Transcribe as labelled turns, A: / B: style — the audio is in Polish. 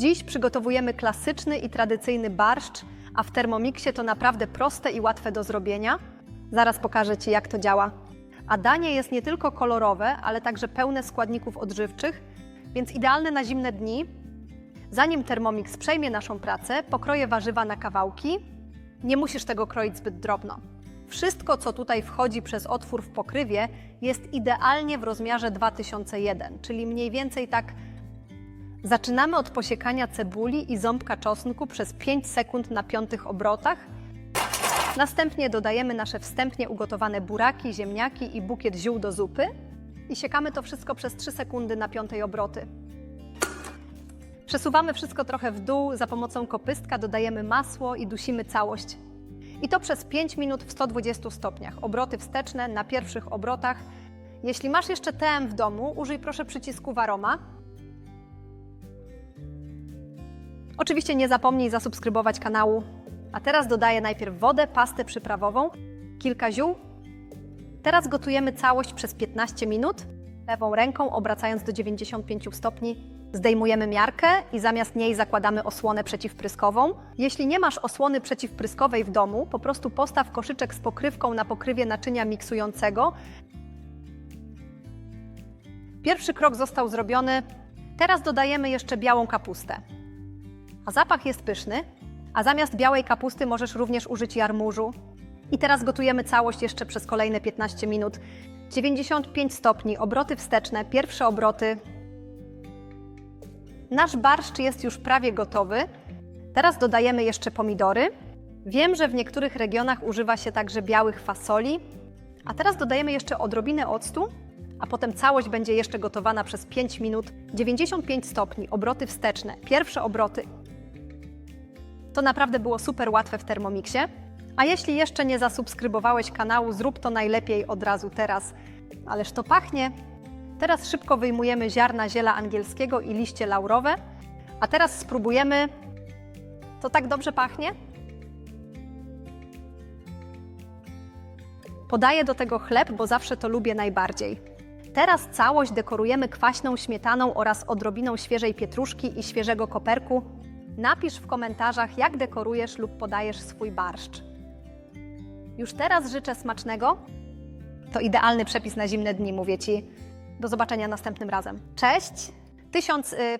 A: Dziś przygotowujemy klasyczny i tradycyjny barszcz, a w Thermomixie to naprawdę proste i łatwe do zrobienia. Zaraz pokażę Ci, jak to działa. A danie jest nie tylko kolorowe, ale także pełne składników odżywczych, więc idealne na zimne dni. Zanim Thermomix przejmie naszą pracę, pokroję warzywa na kawałki. Nie musisz tego kroić zbyt drobno. Wszystko, co tutaj wchodzi przez otwór w pokrywie, jest idealnie w rozmiarze 2001, czyli mniej więcej tak. Zaczynamy od posiekania cebuli i ząbka czosnku przez 5 sekund na piątych obrotach. Następnie dodajemy nasze wstępnie ugotowane buraki, ziemniaki i bukiet ziół do zupy i siekamy to wszystko przez 3 sekundy na piątej obroty. Przesuwamy wszystko trochę w dół, za pomocą kopystka dodajemy masło i dusimy całość. I to przez 5 minut w 120 stopniach. Obroty wsteczne na pierwszych obrotach. Jeśli masz jeszcze TM w domu, użyj proszę przycisku Waroma. Oczywiście nie zapomnij zasubskrybować kanału. A teraz dodaję najpierw wodę, pastę przyprawową, kilka ziół. Teraz gotujemy całość przez 15 minut. Lewą ręką obracając do 95 stopni zdejmujemy miarkę i zamiast niej zakładamy osłonę przeciwpryskową. Jeśli nie masz osłony przeciwpryskowej w domu, po prostu postaw koszyczek z pokrywką na pokrywie naczynia miksującego. Pierwszy krok został zrobiony. Teraz dodajemy jeszcze białą kapustę. A zapach jest pyszny, a zamiast białej kapusty możesz również użyć jarmużu. I teraz gotujemy całość jeszcze przez kolejne 15 minut. 95 stopni, obroty wsteczne, pierwsze obroty. Nasz barszcz jest już prawie gotowy. Teraz dodajemy jeszcze pomidory. Wiem, że w niektórych regionach używa się także białych fasoli. A teraz dodajemy jeszcze odrobinę octu, a potem całość będzie jeszcze gotowana przez 5 minut. 95 stopni, obroty wsteczne, pierwsze obroty. To naprawdę było super łatwe w Thermomixie. A jeśli jeszcze nie zasubskrybowałeś kanału, zrób to najlepiej od razu teraz. Ależ to pachnie! Teraz szybko wyjmujemy ziarna ziela angielskiego i liście laurowe. A teraz spróbujemy. To tak dobrze pachnie? Podaję do tego chleb, bo zawsze to lubię najbardziej. Teraz całość dekorujemy kwaśną śmietaną oraz odrobiną świeżej pietruszki i świeżego koperku. Napisz w komentarzach, jak dekorujesz lub podajesz swój barszcz. Już teraz życzę smacznego. To idealny przepis na zimne dni, mówię Ci. Do zobaczenia następnym razem. Cześć! Tysiąc y,